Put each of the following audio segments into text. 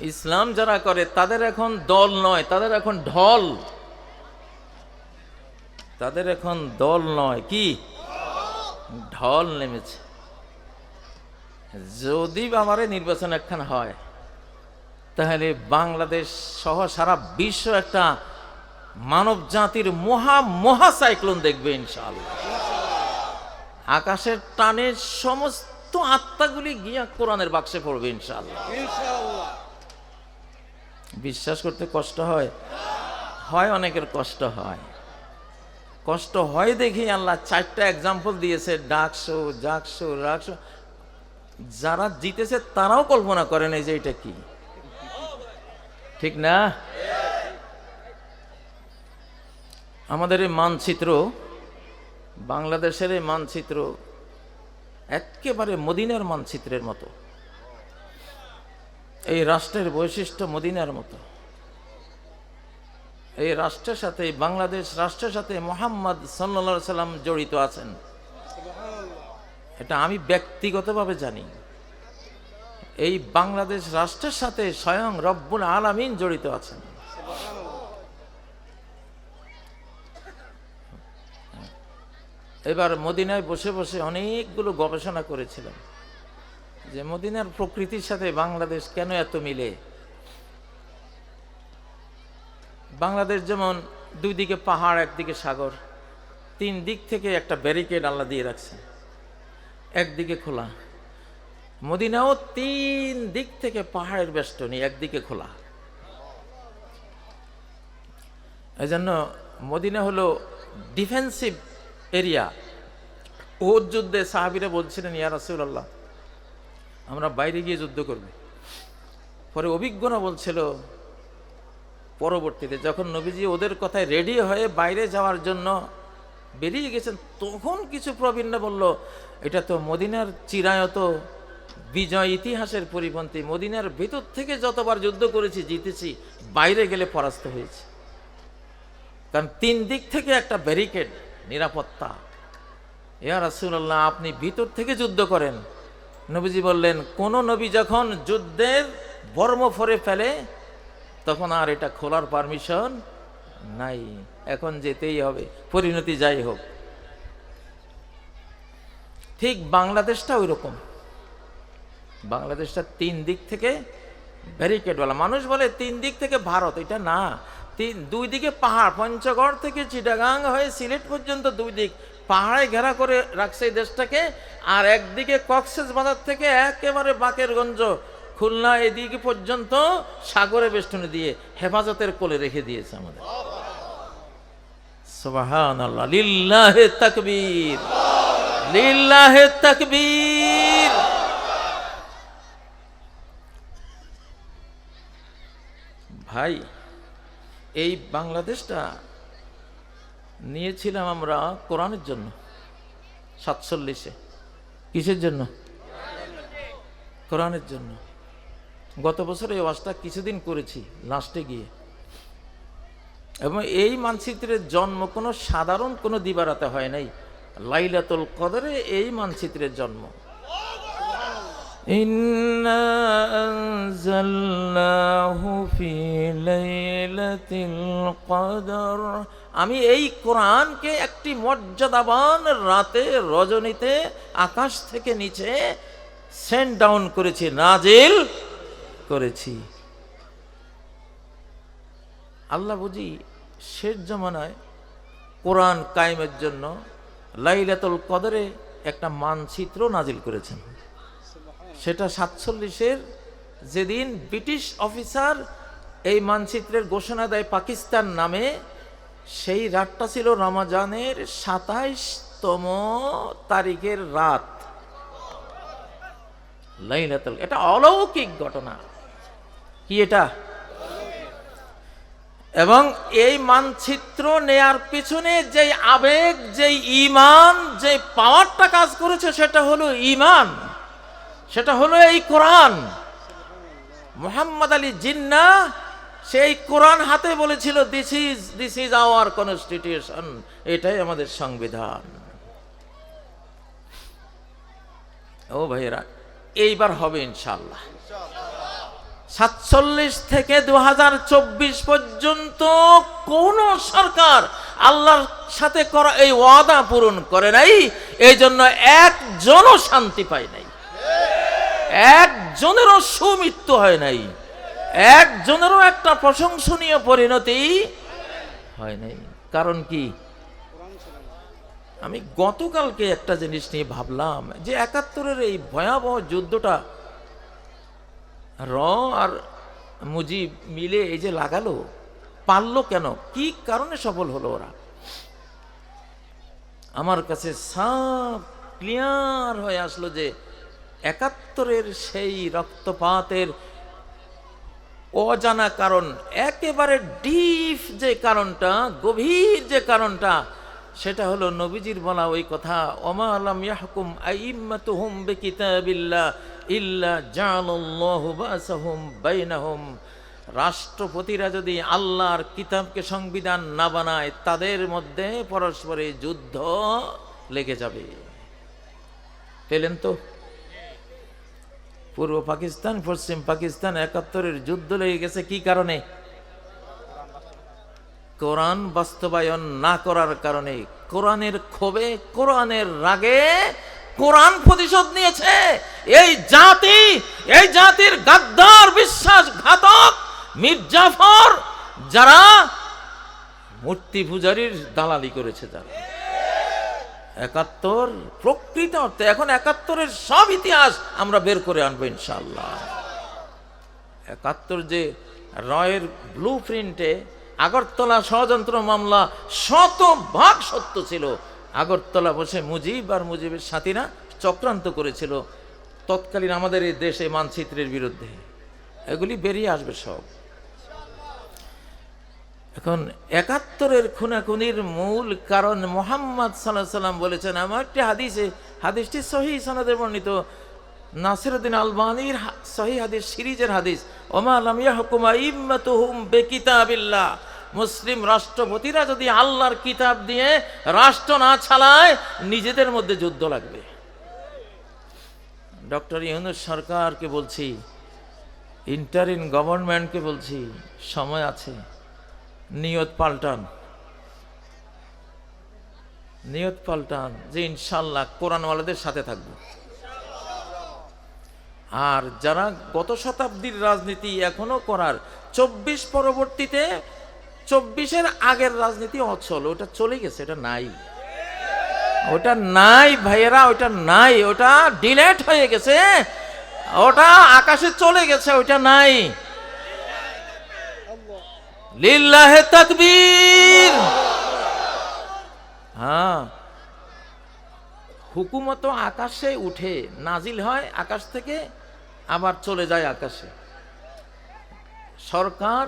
ইসলাম যারা করে, তাদের এখন দল নয়, তাদের এখন ঢল। তাদের এখন দল নয়, কি? ঢল নেমেছে। যদি আমারে নির্বাচন একখান হয়, তাহলে বাংলাদেশ সহ সারা বিশ্ব একটা মানব জাতির মহা মহা সাইক্লোন দেখবে ইনশাআল্লাহ। আকাশের টানে সমস্ত আত্মাগুলি গিয়া কোরআনের বাক্সে পড়বে ইনশাআল্লাহ। বিশ্বাস করতে কষ্ট হয়? হয় অনেকের কষ্ট হয়। কষ্ট হয় দেখি আল্লাহ চারটা এক্সাম্পল দিয়েছে ডাকশো জাকশো রাকশো যারা জিতেছে তারাও কল্পনা করেন এই যে এটা কি? ঠিক না? আমাদের এই মানচিত্র, বাংলাদেশের এই মানচিত্র একেবারে মদিনার মানচিত্রের মতো। এই রাষ্ট্রের বৈশিষ্ট্য মদিনার মতো। এই রাষ্ট্রের সাথে বাংলাদেশ রাষ্ট্রের সাথে মোহাম্মদ সাল্লা সাল্লাম জড়িত আছেন। এটা আমি ব্যক্তিগতভাবে জানি। এই বাংলাদেশ রাষ্ট্রের সাথে স্বয়ং রব্বুল আলামিন জড়িত আছেন। এবার মদিনায় বসে বসে অনেকগুলো গবেষণা করেছিলাম। যে মদিনার প্রকৃতির সাথে বাংলাদেশ কেন এত মিলে? বাংলাদেশ যেমন দুই দিকে পাহাড় একদিকে সাগর, তিন দিক থেকে একটা ব্যারিকেড আল্লাহ দিয়ে রাখছে। একদিকে খোলা। মদিনাও তিন দিক থেকে পাহাড়ের বেষ্টনী একদিকে খোলা। এই জন্য মদিনা হলো ডিফেন্সিভ এরিয়া ওর যুদ্ধে সাহাবিরা বলছিলেন, ইয়া আমরা বাইরে গিয়ে যুদ্ধ করব। পরে অভিজ্ঞরা বলছিল, পরবর্তীতে যখন নবীজি ওদের কথায় রেডি হয়ে বাইরে যাওয়ার জন্য বেরিয়ে গেছেন, তখন কিছু প্রবীণরা বলল, এটা তো মদিনার চিরায়ত বিজয় ইতিহাসের পরিপন্থী। মদিনার ভেতর থেকে যতবার যুদ্ধ করেছি, জিতেছি, বাইরে গেলে পরাস্ত হয়েছে। কারণ তিন দিক থেকে একটা ব্যারিকেড নিরাপত্তা। ইয়া রাসূলুল্লাহ, আপনি ভিতর থেকে যুদ্ধ করেন নবীজি বললেন, কোন নবী যখন যুদ্ধের বর্ম ফরে ফেলে, তখন আর এটা খোলার পারমিশন নাই। এখন যেতেই হবে, পরিণতি যাই হোক। ঠিক বাংলাদেশটা ওই রকম বাংলাদেশটা তিন দিক থেকে ব্যারিকেডওয়ালা মানুষ বলে তিন দিক থেকে ভারত, এটা না। তিন, দুই দিকে পাহাড়, পঞ্চগড় থেকে চিটাগাং হয়ে সিলেট পর্যন্ত দুই দিক। পাহাড়ে ঘেরা করে রাখছে এই দেশটাকে। আর একদিকে কক্সেস বাজার থেকে একেবারে বাকেরগঞ্জ খুলনা এদিকে পর্যন্ত সাগরে বেষ্টনী দিয়ে হেফাজতের কোলে রেখে দিয়েছে আমাদের। ভাই এই বাংলাদেশটা নিয়েছিলাম আমরা কোরআনের জন্য, সাতচল্লিশে। কিসের জন্য? কোরআনের জন্য। গত বছর এই ওয়াজটা কিছুদিন করেছি, লাস্টে গিয়ে। এবং এই মানচিত্রের জন্ম কোনো সাধারণ কোনো দিবারাতে হয় নাই। লাইলাতুল কদরে এই মানচিত্রের জন্ম। إنا أنزلناه في ليلة القدر আমি এই কোরআনকে একটি মর্যাদাবান রাতে রজনীতে আকাশ থেকে নিচে সেন্ড ডাউন করেছি নাজিল করেছি আল্লাহ বুঝি শেষ জমানায় কোরআন কায়েমের জন্য লাইলাতুল কদরে একটা মানচিত্র নাজিল করেছেন সেটা সাতচল্লিশের যেদিন ব্রিটিশ অফিসার এই মানচিত্রের ঘোষণা দেয় পাকিস্তান নামে, সেই রাতটা ছিল রমাজানের সাতাইশতম তারিখের রাত। এটা অলৌকিক ঘটনা। কি এটা? এবং এই মানচিত্র নেয়ার পিছনে যে আবেগ যে ইমান যে পাওয়ারটা কাজ করেছে, সেটা হলো ইমান সেটা হলো এই কোরআন। মোহাম্মদ আলী জিন্না সেই কোরআন হাতে বলেছিল this is this is our constitution এটাই আমাদের সংবিধান। ও ভাইয়েরা, এইবার হবে ইনশাল্লাহ সাতচল্লিশ থেকে দু হাজার চব্বিশ পর্যন্ত কোন সরকার আল্লাহর সাথে করা এই ওয়াদা পূরণ করে নাই এই জন্য একজনও শান্তি পায় নাই। একজনেরও সুমৃত্যু হয় নাই, একজনেরও একটা প্রশংসনীয় পরিণতি হয় নাই। কারণ কি? আমি গতকালকে একটা জিনিস নিয়ে ভাবলাম যে একাত্তরের এই ভয়াবহ যুদ্ধটা র আর মুজিব মিলে এই যে লাগালো, পারল কেন? কি কারণে সফল হলো ওরা? আমার কাছে সাপ ক্লিয়ার হয়ে আসলো যে একাত্তরের সেই রক্তপাতের অজানা কারণ, একেবারে ডিপ যে কারণটা, গভীর যে কারণটা, সেটা হলো নবীজির বলা ওই কথা, ওমা আলাম ইয়াহকুম আইম্মাতুহুম বিকিতাবিল্লাহ ইল্লা জাআলাল্লাহু বাসাহুম বাইনাহুম। রাষ্ট্রপতিরা যদি আল্লাহর কিতাবকে সংবিধান না বানায়, তাদের মধ্যে পরস্পরে যুদ্ধ লেগে যাবে। পেলেন তো? পূর্ব পাকিস্তান, পশ্চিম পাকিস্তান একাত্তরের যুদ্ধ লেগে গেছে কি কারণে? কোরআন বাস্তবায়ন না করার কারণে। কোরআনের ক্ষোভে, কোরআনের রাগে কোরআন প্রতিশোধ নিয়েছে। এই জাতি, এই জাতির গাদ্দার বিশ্বাসঘাতক মির্জাফর যারা মূর্তি পূজারীর দালালি করেছে যারা একাত্তর, প্রকৃত অর্থে এখন একাত্তরের সব ইতিহাস আমরা বের করে আনব ইনশাল্লাহ একাত্তর যে রয়ের ব্লু প্রিন্টে আগরতলা ষড়যন্ত্র মামলা শত শতভাগ সত্য ছিল। আগরতলা বসে মুজিব আর মুজিবের সাথীরা চক্রান্ত করেছিল। তৎকালীন আমাদের এই দেশে মানচিত্রের বিরুদ্ধে। এগুলি বেরিয়ে আসবে সব। এখন একাত্তরের খুনাখুনির মূল কারণ মোহাম্মদ সাল্লাহ সাল্লাম বলেছেন আমার একটি হাদিসে, হাদিসটি সহি সনদে বর্ণিত। নাসিরুদ্দিন আলবানির সহি হাদিস, সিরিজের হাদিস, ওমা আলাম ইয়াহকুমা ইম্মাতুহুম বিকিতাবিল্লাহ। মুসলিম রাষ্ট্রপতিরা যদি আল্লাহর কিতাব দিয়ে রাষ্ট্র না চালায়, নিজেদের মধ্যে যুদ্ধ লাগবে। ডক্টর ইউনুস সরকারকে বলছি ইন্টারিন গভর্নমেন্টকে বলছি, সময় আছে। নিয়ত পাল্টান। নিয়ত পাল্টান যে ইনশাল্লাহ কোরআনওয়ালাদের সাথে থাকব। আর যারা গত শতাব্দীর রাজনীতি এখনও করার, চব্বিশ পরবর্তীতে চব্বিশের আগের রাজনীতি অচল, ওটা চলে গেছে এটা নাই। ওটা নাই ভাইয়েরা, ওটা নাই, ওটা ডিলেট হয়ে গেছে, ওটা আকাশে চলে গেছে, ওটা নাই। লিল্লাহে তাকবীর। হ্যাঁ। হুকুমত আকাশে উঠে, নাজিল হয় আকাশ থেকে, আবার চলে যায় আকাশে। সরকার,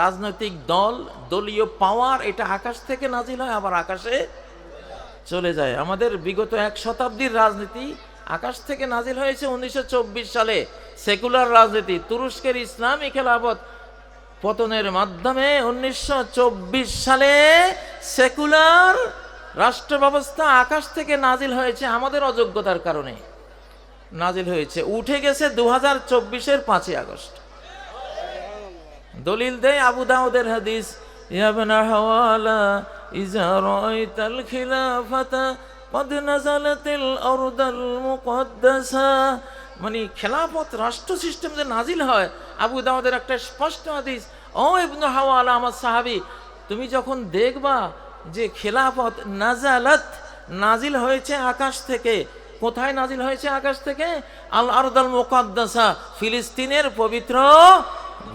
রাজনৈতিক দল, দলীয় পাওয়ার, এটা আকাশ থেকে নাজিল হয়, আবার আকাশে চলে যায়। আমাদের বিগত এক শতাব্দীর রাজনীতি আকাশ থেকে নাজিল হয়েছে উনিশশো চব্বিশ সালে। সেকুলার রাজনীতি, তুরস্কের ইসলামী খেলাফত পতনের মাধ্যমে উনিশশো সালে সেকুলার রাষ্ট্র ব্যবস্থা আকাশ থেকে নাজিল হয়েছে আমাদের অযোগ্যতার কারণে নাজিল হয়েছে উঠে গেছে দু হাজার চব্বিশের পাঁচই আগস্ট দলিল দেয় আবু দাউদের হাদিস ইয়াবনা হাওয়ালা ইজা রাআইতাল খিলাফাতা قد نزلت الأرض المقدسة মানে খেলাফত রাষ্ট্র সিস্টেম যে নাজিল হয়, আবু দাউদের একটা স্পষ্ট হাদিস, ও ইবনু হাওয়ালা আমার সাহাবী, তুমি যখন দেখবা যে খেলাফত নাজালাত নাজিল হয়েছে আকাশ থেকে, কোথায় নাজিল হয়েছে আকাশ থেকে? আল আরদাল মোকাদ্দাসা, ফিলিস্তিনের পবিত্র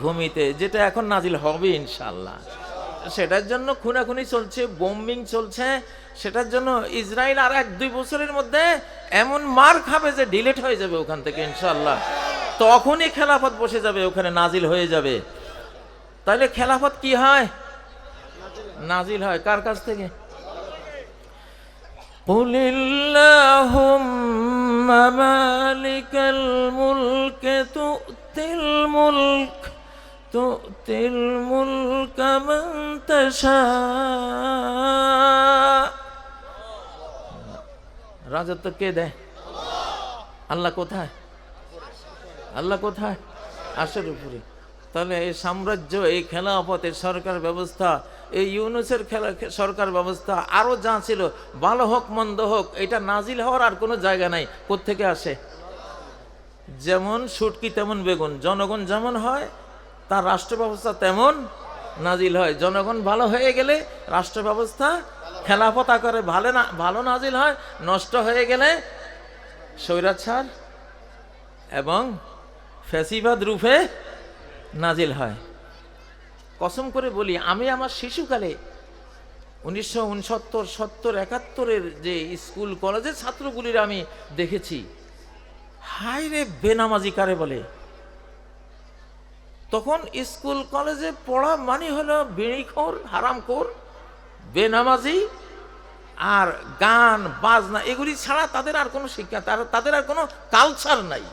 ভূমিতে, যেটা এখন নাজিল হবে ইনশাল্লাহ সেটার জন্য খুনাখুনি চলছে বোম্বিং চলছে সেটার জন্য ইসরায়েল আর এক দুই বছরের মধ্যে এমন মার খাবে যে ডিলেট হয়ে যাবে ওখান থেকে ইনশাল্লাহ তখনই খেলাফত বসে যাবে ওখানে নাজিল হয়ে যাবে তাহলে খেলাফত কি হয় নাজিল হয় কার কাছ থেকে قل اللهم مالك الملك تؤتي الملك تؤتي الملك من تشاء রাজত্ব কে দেয় আল্লাহ কোথায় আল্লাহ কোথায় আশের উপরে তাহলে এই সাম্রাজ্য এই খেলাফত এই সরকার ব্যবস্থা এই ইউনুসের খেলা সরকার ব্যবস্থা আরও যা ছিল ভালো হোক মন্দ হোক এটা নাজিল হওয়ার আর কোনো জায়গা নাই কোত্থেকে আসে যেমন সুটকি তেমন বেগুন জনগণ যেমন হয় তার রাষ্ট্র ব্যবস্থা তেমন নাজিল হয়। জনগণ ভালো হয়ে গেলে রাষ্ট্র ব্যবস্থা খেলাফত আকারে ভালো না, ভালো নাজিল হয়, নষ্ট হয়ে গেলে স্বৈরাচার এবং ফ্যাসিবাদ রূপে নাজিল হয়। কসম করে বলি, আমি আমার শিশুকালে উনিশশো উনসত্তর, সত্তর, একাত্তরের যে স্কুল, কলেজের ছাত্রগুলির আমি দেখেছি। হাই রে বেনামাজি কারে বলে। তখন স্কুল কলেজে পড়া মানে হলো বিড়িখোর, হারামখোর, বেনামাজি আর গান, বাজনা এগুলি ছাড়া তাদের আর কোনো শিক্ষা তাদের আর কোনো কালচার নাই।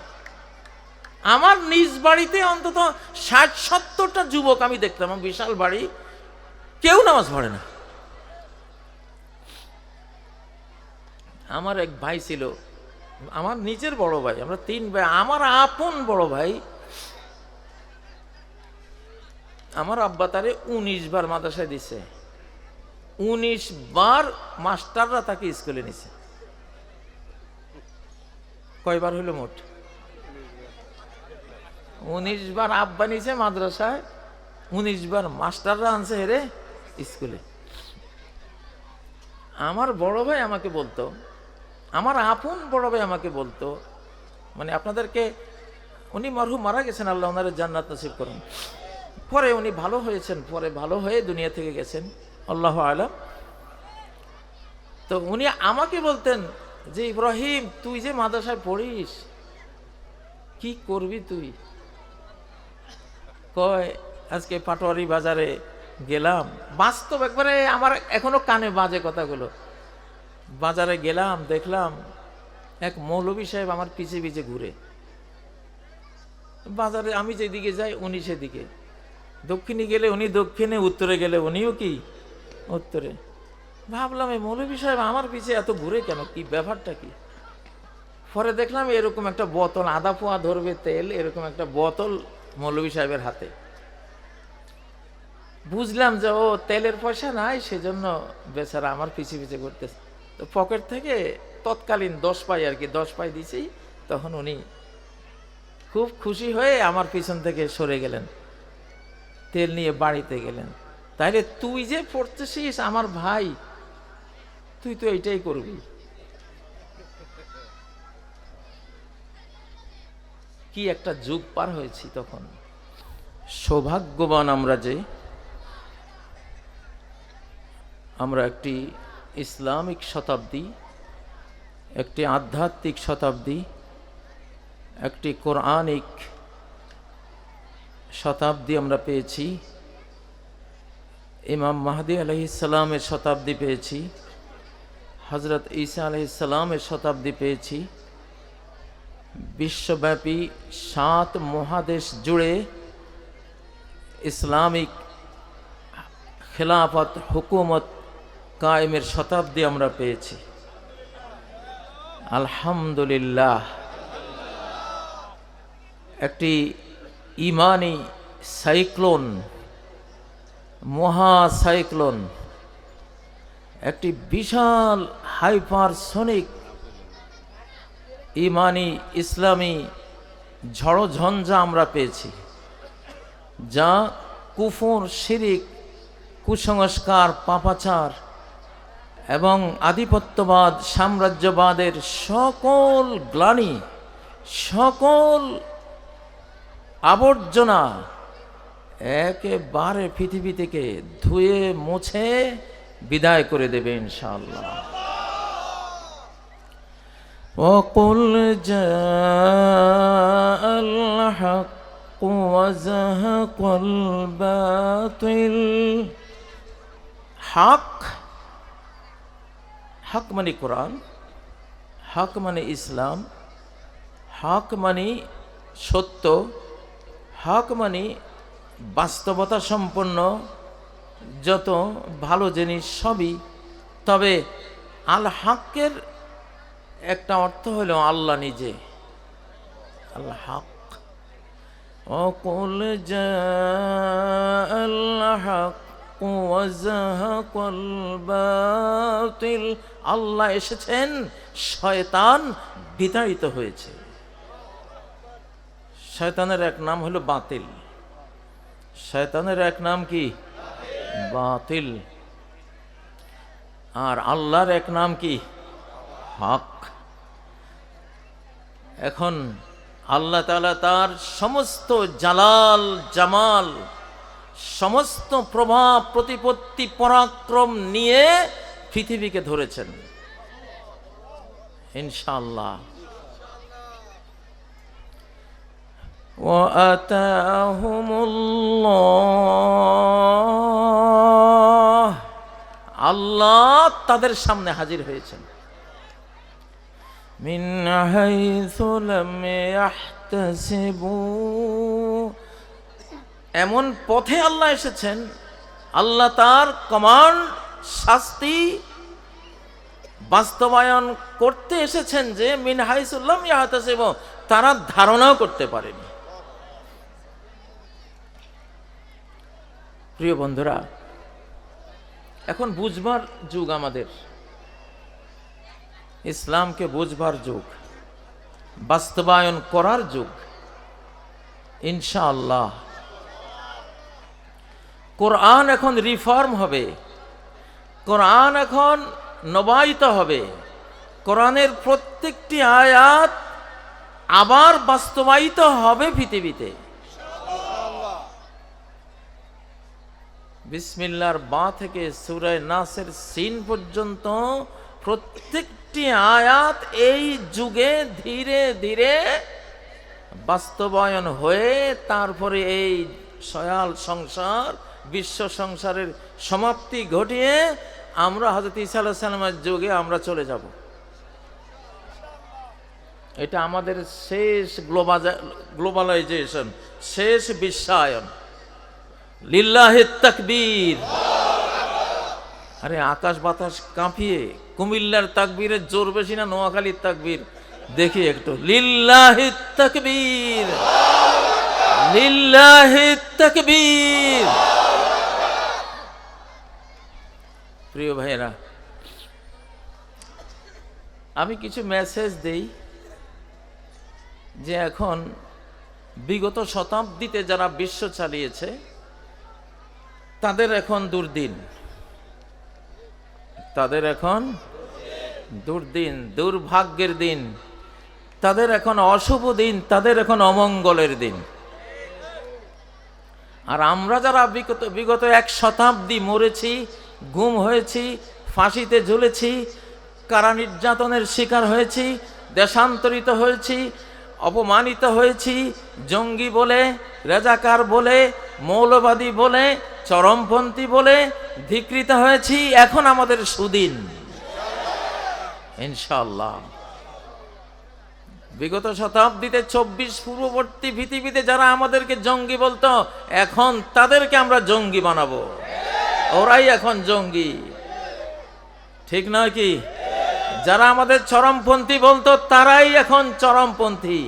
আমার নিজ বাড়িতে অন্তত ষাট সত্তরটা যুবক আমি দেখতাম বিশাল বাড়ি, কেউ নামাজ পড়ে না। আমার এক ভাই ছিল, আমার নিজের বড় ভাই, আমরা তিন ভাই, আমার আপন বড় ভাই আমার আব্বা তারে উনিশ বার মাদ্রাসায় দিছে। উনিশ বার মাস্টাররা তাকে স্কুলে নিছে। কয়বার হইল মোট? উনিশ বার আব্বা নিছে মাদ্রাসায়, উনিশ বার মাস্টাররা আনছে হেরে স্কুলে। আমার বড় ভাই আমাকে বলতো, আমার আপন বড় ভাই আমাকে বলতো মানে আপনাদেরকে উনি মারহু মারা গেছেন, আল্লাহ ওনার জান্নাত নসিব করুন। পরে উনি ভালো হয়েছেন, পরে ভালো হয়ে দুনিয়া থেকে গেছেন। আল্লাহ আলাম। তো উনি আমাকে বলতেন যে, ইব্রাহিম, তুই যে মাদ্রাসায় পড়িস, কি করবি তুই? কয়, আজকে পাটোয়ারি বাজারে গেলাম। বাস্তব একবারে আমার এখনও কানে বাজে কথাগুলো। বাজারে গেলাম, দেখলাম এক মৌলবী সাহেব আমার পিছে পিছে ঘুরে। বাজারে আমি যেদিকে যাই, উনি সেদিকে। দক্ষিণে গেলে উনি দক্ষিণে, উত্তরে গেলে উনিও কি? উত্তরে। ভাবলাম, এই মৌলবী সাহেব আমার পিছে এত ঘুরে কেন? কি ব্যাপারটা কি? পরে দেখলাম এরকম একটা বোতল আধা পোয়া ধরবে তেল, এরকম একটা বোতল মৌলবী সাহেবের হাতে। বুঝলাম যে, ও, তেলের পয়সা নাই, সেজন্য বেচারা আমার পিছে পিছে ঘুরতেছে। তো পকেট থেকে তৎকালীন দশ পাই আর কি, দশ পাই দিছি, তখন উনি খুব খুশি হয়ে আমার পিছন থেকে সরে গেলেন। তেল নিয়ে বাড়িতে গেলেন। তাইলে তুই যে পড়তেছিস আমার ভাই, তুই তো এইটাই করবি। কি একটা যুগ পার হয়েছি তখন। সৌভাগ্যবান আমরা যে, আমরা একটি ইসলামিক শতাব্দী, একটি আধ্যাত্মিক শতাব্দী, একটি কোরআনিক শতাব্দী আমরা পেয়েছি। ইমাম মাহাদি আলহিসাল্লামের শতাব্দী পেয়েছি। হজরত ঈসা আলহিসাল্লামের শতাব্দী পেয়েছি। বিশ্বব্যাপী সাত মহাদেশ জুড়ে ইসলামিক খেলাফত, হুকুমত কায়েমের শতাব্দী আমরা পেয়েছি। আলহামদুলিল্লাহ। একটি ইমানি সাইক্লোন মহা সাইক্লোন একটি বিশাল হাইপারসনিক ইমানি ইসলামী ঝড়ঝঞ্ঝা আমরা পেয়েছি, যা কুফর শিরিক, কুসংস্কার, পাপাচার এবং আধিপত্যবাদ, সাম্রাজ্যবাদের সকল গ্লানি, সকল আবর্জনা একেবারে পৃথিবী থেকে ধুয়ে মুছে বিদায় করে দেবে ইনশাআল্লাহ وقل جاء الحق وزهق الباطل হক হক মানে কোরআন হক মানে ইসলাম হক মানে সত্য হক মানে বাস্তবতা সম্পন্ন, যত ভালো জিনিস সবই। তবে আল হকের একটা অর্থ হলো আল্লাহ নিজে। আল হক। অকল আল্লাহ এসেছেন, শয়তান বিতাড়িত হয়েছে। শয়তানের এক নাম হলো বাতিল। শয়তানের এক নাম কি? বাতিল। আর আল্লাহর এক নাম কি? হক। এখন আল্লাহ তাআলা তার সমস্ত জালাল, জামাল, সমস্ত প্রভাব, প্রতিপত্তি, পরাক্রম নিয়ে পৃথিবীকে ধরেছেন। ইনশাআল্লাহ। وآتاهم الله আল্লাহ তাদের সামনে হাজির হয়েছেন মিন হাইথু লাম ইয়াহতাসিবু এমন পথে আল্লাহ এসেছেন আল্লাহ তার কমান্ড শাস্তি বাস্তবায়ন করতে এসেছেন যে মিন হাইসুল্লাম ইয়াহতাসিব তারা ধারণাও করতে পারেনি প্রিয় বন্ধুরা, এখন বুঝবার যুগ আমাদের। ইসলামকে বুঝবার যুগ, বাস্তবায়ন করার যুগ। ইনশাআল্লাহ। কোরআন এখন রিফর্ম হবে। কোরআন এখন নবায়িত হবে। কোরআনের প্রত্যেকটি আয়াত আবার বাস্তবায়িত হবে পৃথিবীতে। বিসমিল্লার বা থেকে সুরায় নাসের সিন পর্যন্ত প্রত্যেকটি আয়াত এই যুগে ধীরে ধীরে বাস্তবায়ন হয়ে তারপরে এই সয়াল সংসার, বিশ্ব সংসারের সমাপ্তি ঘটিয়ে আমরা হজরত ইসা আলাহ সাল্লামের যুগে আমরা চলে যাব। এটা আমাদের শেষ গ্লোবালাইজেশন, শেষ বিশ্বায়ন। লিল্লাহে তাকবীর। আরে আকাশ বাতাস কাঁপিয়ে, কুমিল্লার তাকবীরের জোর বেশি না নোয়াখালীর তাকবীর? দেখি একটু। লিল্লাহে তাকবীর। লিল্লাহে তাকবীর। প্রিয় ভাইয়েরা, আমি কিছু মেসেজ দেই যে এখন বিগত শতাব্দীতে যারা বিশ্ব চালিয়েছে তাদের এখন দুর্দিন। তাদের এখন দুর্দিন, দুর্ভাগ্যের দিন। তাদের এখন অশুভ দিন, তাদের এখন অমঙ্গলের দিন। আর আমরা যারা বিগত বিগত এক শতাব্দী মরেছি, গুম হয়েছি, ফাঁসিতে ঝুলেছি, কারা নির্যাতনের শিকার হয়েছি, দেশান্তরিত হয়েছি অপমানিত হয়েছি। জঙ্গি বলে, রেজাকার বলে, মৌলবাদী বলে, চরমপন্থী বলে ধিকৃত হয়েছি এখন আমাদের সুদিন। ইনশাল্লাহ বিগত শতাব্দীতে চব্বিশ পূর্ববর্তী পৃথিবীতে যারা আমাদেরকে জঙ্গি বলতো, এখন তাদেরকে আমরা জঙ্গি বানাবো। ওরাই এখন জঙ্গি। ঠিক নয় কি? যারা আমাদের চরমপন্থী বলতো তারাই এখন চরমপন্থী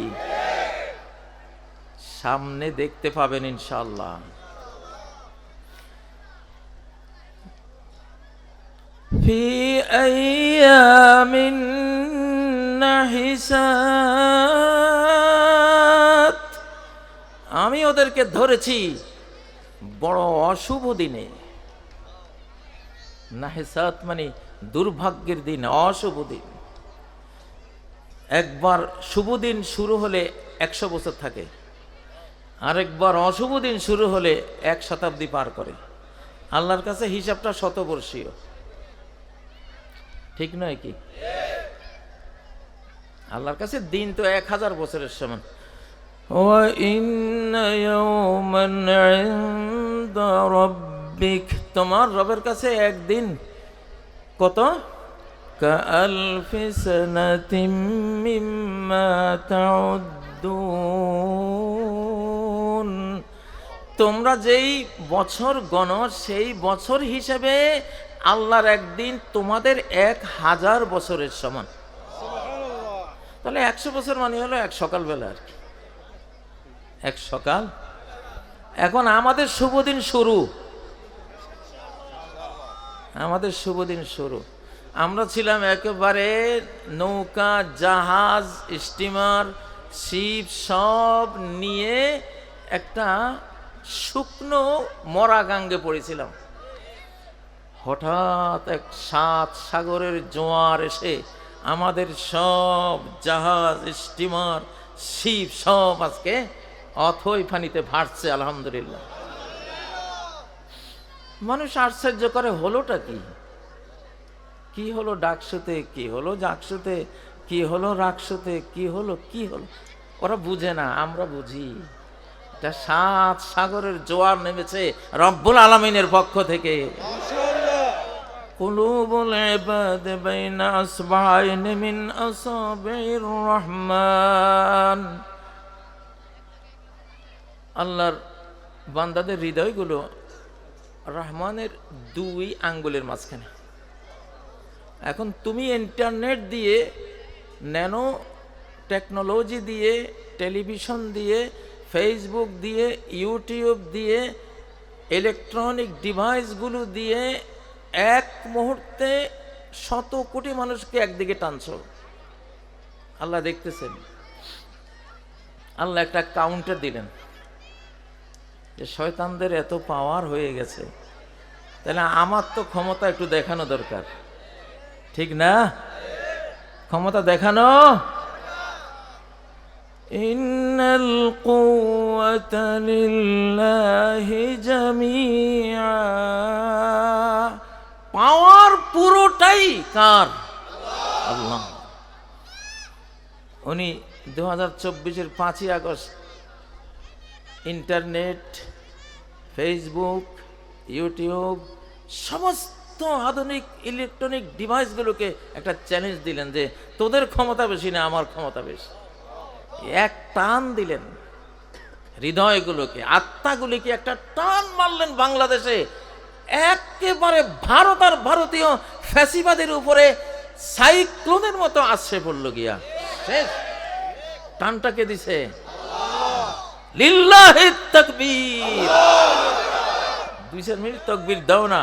সামনে দেখতে পাবেন ইনশাল্লাহ في أيام نحسات আমি ওদেরকে ধরেছি বড় অশুভ দিনে নাহেসাত মানে দুর্ভাগ্যের দিন, অশুভ দিন। একবার শুভ দিন শুরু হলে একশো বছর থাকে। আরেকবার অশুভ দিন শুরু হলে এক শতাব্দী পার করে। আল্লাহর কাছে হিসাবটা শতবর্ষীয়। ঠিক নয় কি? আল্লাহর কাছে দিন তো এক হাজার বছরের সমান। তোমার রবের কাছে একদিন কত? তোমরা যেই বছর গণ সেই বছর হিসেবে আল্লাহর একদিন তোমাদের এক হাজার বছরের সমান। তাহলে একশো বছর মানে হলো এক সকালবেলা আর কি। এক সকাল। এখন আমাদের শুভ দিন শুরু। আমাদের শুভ দিন শুরু। আমরা ছিলাম একেবারে নৌকা, জাহাজ, স্টিমার, শিপ সব নিয়ে একটা শুকনো মরা গাঙ্গে পড়েছিলাম। হঠাৎ এক সাত সাগরের জোয়ার এসে আমাদের সব জাহাজ, স্টিমার, শিপ সব আজকে অথই ফানিতে ভাসছে, আলহামদুলিল্লাহ। মানুষ আশ্চর্য করে হলোটা কি কি হলো ডাকসুতে কি হলো জাকসুতে কি হলো রাকসুতে কি হলো কি হলো ওরা বুঝে না আমরা বুঝি এটা সাত সাগরের জোয়ার নেমেছে রব্বুল আলমিনের পক্ষ থেকে قلوب العباد بين أصبعين من أصابع الرحمن আল্লাহর বান্দাদের হৃদয়গুলো রহমানের দুই আঙ্গুলের মাঝখানে। এখন তুমি ইন্টারনেট দিয়ে, ন্যানো টেকনোলজি দিয়ে, টেলিভিশন দিয়ে, ফেসবুক দিয়ে, ইউটিউব দিয়ে, ইলেকট্রনিক ডিভাইসগুলো দিয়ে এক মুহূর্তে শত কোটি মানুষকে একদিকে টানছ। আল্লাহ দেখতেছেন। আল্লাহ একটা কাউন্টার দিলেন। যে শয়তানদের এত পাওয়ার হয়ে গেছে। তাহলে আমার তো ক্ষমতা একটু দেখানো দরকার। ঠিক না? ক্ষমতা দেখানো? পাওয়ার পুরোটাই কার? আল্লাহ। উনি দু হাজার চব্বিশের পাঁচই আগস্ট, ইন্টারনেট, ফেসবুক ইউটিউব, সমস্ত আধুনিক ইলেকট্রনিক ডিভাইসগুলোকে একটা চ্যালেঞ্জ দিলেন যে, তোদের ক্ষমতা বেশি না, আমার ক্ষমতা বেশি। এক টান দিলেন। হৃদয়গুলোকে, আত্মাগুলিকে একটা টান মারলেন বাংলাদেশে। একেবারে ভারত আর ভারতীয় ফ্যাসিবাদের উপরে সাইক্লোনের মতো আসছে পড়ল গিয়া। শেষ। টানটাকে দিছে। লিল্লাহি তাকবীর। দুই চার মিনিট তকবির দাও না।